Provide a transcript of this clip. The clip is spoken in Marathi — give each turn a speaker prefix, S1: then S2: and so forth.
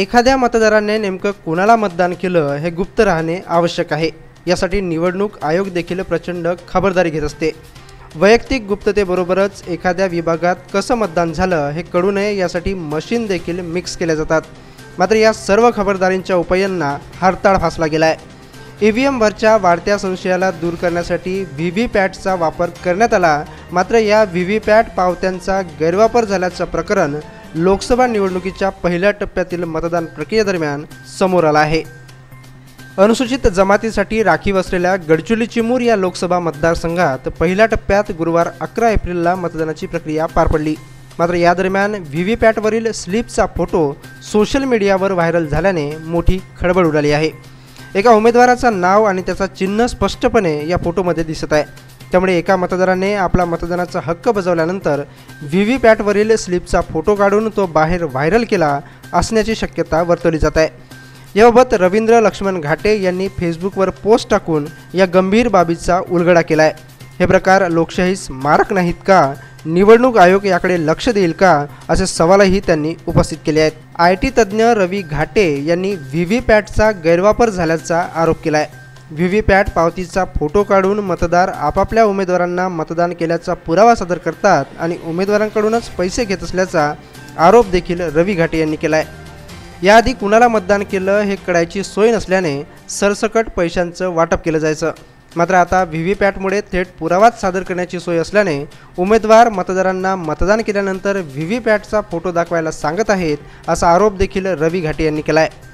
S1: एखाद्या मतदाराने नेमकं कोणाला मतदान केलं हे गुप्त राहणे आवश्यक आहे. यासाठी निवडणूक आयोग देखील प्रचंड खबरदारी घेत असते. वैयक्तिक गुप्ततेबरोबरच एखाद्या विभागात कसं मतदान झालं हे कळू नये यासाठी मशीन देखील मिक्स केल्या जातात. मात्र या सर्व खबरदारींच्या उपायांना हरताळ फासला गेला आहे ई व्ही एमवरच्या वाढत्या संशयाला दूर करण्यासाठी व्ही व्ही पॅटचा वापर करण्यात आला. मात्र या व्ही व्ही पॅट पावत्यांचा गैरवापर झाल्याचं प्रकरण लोकसभा निवडणुकीच्या पहिल्या टप्प्यातील मतदान प्रक्रियेदरम्यान समोर आला आहे. अनुसूचित जमातीसाठी राखीव असलेल्या गडचिरोली चिमूर या लोकसभा मतदारसंघात पहिल्या टप्प्यात गुरुवार अकरा एप्रिलला मतदानाची प्रक्रिया पार पडली. मात्र या दरम्यान व्ही व्ही पॅटवरील स्लिपचा फोटो सोशल मीडियावर व्हायरल झाल्याने मोठी खळबळ उडाली आहे. एका उमेदवाराचं नाव आणि त्याचा चिन्ह स्पष्टपणे या फोटोमध्ये दिसत आहे. त्यामुळे एका मतदाराने आपला मतदानाचा हक्क बजावल्यानंतर व्ही व्ही पॅटवरील स्लिपचा फोटो काढून तो बाहेर व्हायरल केला असण्याची शक्यता वर्तवली जात आहे. याबाबत रवींद्र लक्ष्मण घाटे यांनी फेसबुकवर पोस्ट टाकून या गंभीर बाबीचा उलगडा केला आहे. हे प्रकार लोकशाहीस मारक नाहीत का? निवडणूक आयोग याकडे लक्ष देईल का? असे सवालही त्यांनी उपस्थित केले आहेत. आय टी तज्ज्ञ रवी घाटे यांनी व्ही व्ही पॅटचा गैरवापर झाल्याचा आरोप केला आहे. व्ही व्ही पॅट पावतीचा फोटो काढून मतदार आपापल्या उमेदवारांना मतदान केल्याचा पुरावा सादर करतात आणि उमेदवारांकडूनच पैसे घेत असल्याचा आरोप देखील रवी घाटे यांनी केला आहे याआधी कुणाला मतदान केलं हे कळायची सोय नसल्याने सरसकट पैशांचं वाटप केलं जायचं. मात्र आता व्ही व्ही पॅटमुळे थेट पुरावाच सादर करण्याची सोय असल्याने उमेदवार मतदारांना मतदान केल्यानंतर व्ही व्ही पॅटचा फोटो दाखवायला सांगत आहेत असा आरोप देखील रवी घाटे यांनी केला आहे